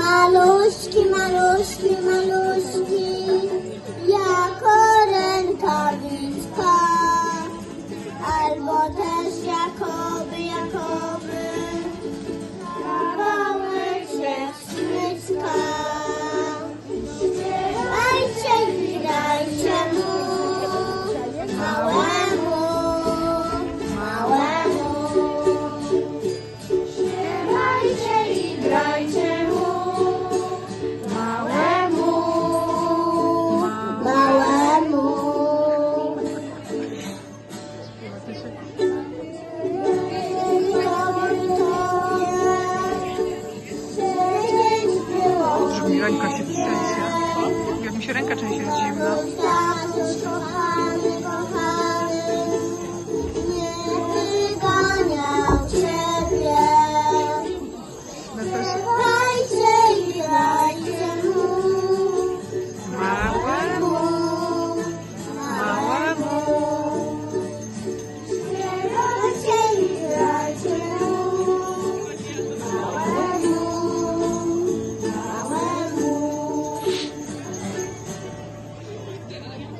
মানুষ কি ręka się trzęsie. Jak mi się ręka trzęsie, jest zimna. Tatuś kochany,